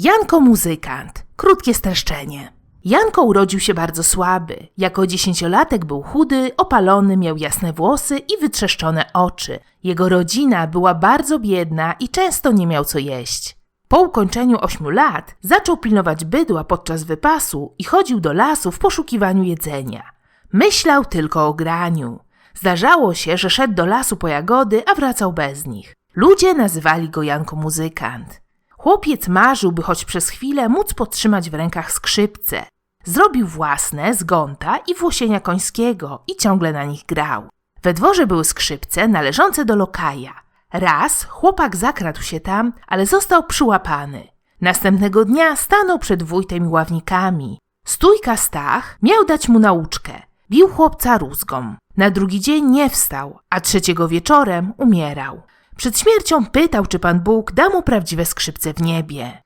Janko muzykant. Krótkie streszczenie. Janko urodził się bardzo słaby. Jako dziesięciolatek był chudy, opalony, miał jasne włosy i wytrzeszczone oczy. Jego rodzina była bardzo biedna i często nie miał co jeść. Po ukończeniu ośmiu lat zaczął pilnować bydła podczas wypasu i chodził do lasu w poszukiwaniu jedzenia. Myślał tylko o graniu. Zdarzało się, że szedł do lasu po jagody, a wracał bez nich. Ludzie nazywali go Janko muzykant. Chłopiec marzył, by choć przez chwilę móc podtrzymać w rękach skrzypce. Zrobił własne z gonta i włosienia końskiego i ciągle na nich grał. We dworze były skrzypce należące do lokaja. Raz chłopak zakradł się tam, ale został przyłapany. Następnego dnia stanął przed wójtem i ławnikami. Stójka Stach miał dać mu nauczkę. Bił chłopca rózgą. Na drugi dzień nie wstał, a trzeciego wieczorem umierał. Przed śmiercią pytał, czy Pan Bóg da mu prawdziwe skrzypce w niebie.